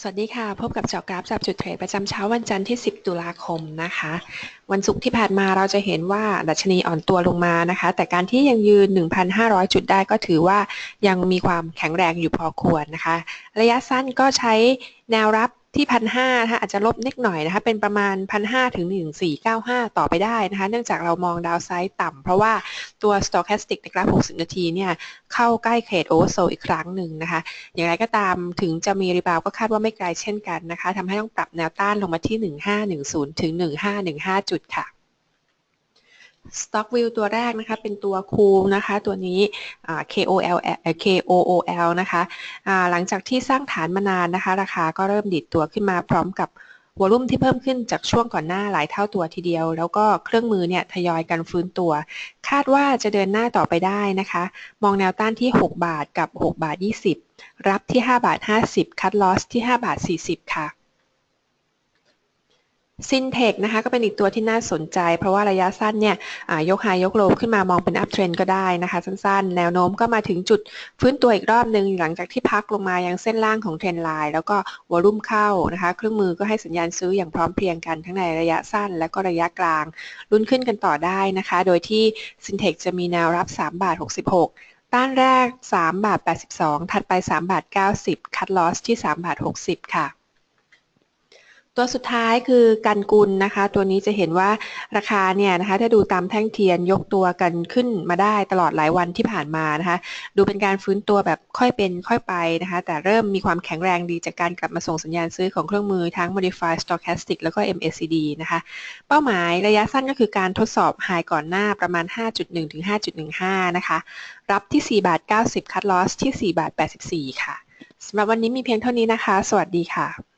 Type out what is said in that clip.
สวัสดีค่ะ พบกับเจาะกราฟจับจุดเทรดประจำเช้าวันจันทร์ที่ 10 ตุลาคมนะคะ วันศุกร์ที่ผ่านมาเราจะเห็นว่าดัชนีอ่อนตัวลงมานะคะ แต่การที่ยังยืน 1,500 จุดได้ก็ถือว่ายังมีความแข็งแรงอยู่พอควรนะคะ ระยะสั้นก็ใช้แนวรับ ที่พันห้านะคะอาจจะลบนิดหน่อยนะคะเป็นประมาณพันห้าถึงหนึ่งสี่เก้าห้าต่อไปได้นะคะเนื่องจากเรามองดาวไซด์ต่ำเพราะว่าตัว stochastic ในกราฟ 60 นาทีเนี่ยเข้าใกล้เขตโอเวอร์โซอีกครั้งหนึ่งนะคะ อย่างไรก็ตามถึงจะมีรีบาวก็คาดว่าไม่ไกลเช่นกันนะคะทำให้ต้องปรับแนวต้านลงมาที่ 1510 ถึง 1515 จุดค่ะ Stock View ตัวแรกนะคะ เป็นตัวคูนะคะ ตัวนี้ KOL KOOL นะคะหลังจากที่สร้างฐานมานานนะคะ ราคาก็เริ่มดิดตัวขึ้นมาพร้อมกับวอลุ่มที่เพิ่มขึ้นจากช่วงก่อนหน้าหลายเท่าตัวทีเดียว แล้วก็เครื่องมือเนี่ยทยอยกันฟื้นตัว คาดว่าจะเดินหน้าต่อไปได้นะคะ มองแนวต้านที่ 6 บาทกับ 6 บาท 20 รับที่ 5 บาท 50 คัดลอสที่ 5 บาท 40 ค่ะ ซินเทคนะคะก็เป็นอีกตัวที่น่าสนใจ เพราะว่าระยะสั้นเนี่ยยกไฮยกโลขึ้นมามองเป็นอัพเทรนก็ได้นะคะสั้นๆ แนวโน้มก็มาถึงจุดฟื้นตัวอีกรอบหนึ่งหลังจากที่พักลงมายังเส้นล่างของเทรนไลน์แล้วก็วอลุ่มเข้านะคะเครื่องมือก็ให้สัญญาณซื้ออย่างพร้อมเพรียงกันทั้งในระยะสั้น และก็ระยะกลางลุ้นขึ้นกันต่อได้นะคะ โดยที่ซินเทคจะมีแนวรับ3บาท66ต้านแรก 3 บาท 82 ถัดไป 3 บาท 90 คัดลอสที่ 3 บาท 60 ค่ะ ตัวสุดท้ายคือกันกุลนะคะ ตัวนี้จะเห็นว่าราคาเนี่ยนะคะถ้าดูตามแท่งเทียนยกตัวกันขึ้นมาได้ตลอดหลายวันที่ผ่านมานะคะ ดูเป็นการฟื้นตัวแบบค่อยเป็นค่อยไปนะคะ แต่เริ่มมีความแข็งแรงดีจากการกลับมาส่งสัญญาณซื้อของเครื่องมือทั้ง Modified Stochastic แล้วก็ MACD นะคะ เป้าหมายระยะสั้นก็คือการทดสอบไฮก่อนหน้าประมาณ 5.1ถึง5.15 นะคะ รับที่ 4 บาท 90 คัดลอสที่ 4 บาท 84 ค่ะสำหรับวันนี้มีเพียงเท่านี้นะคะ สวัสดีค่ะ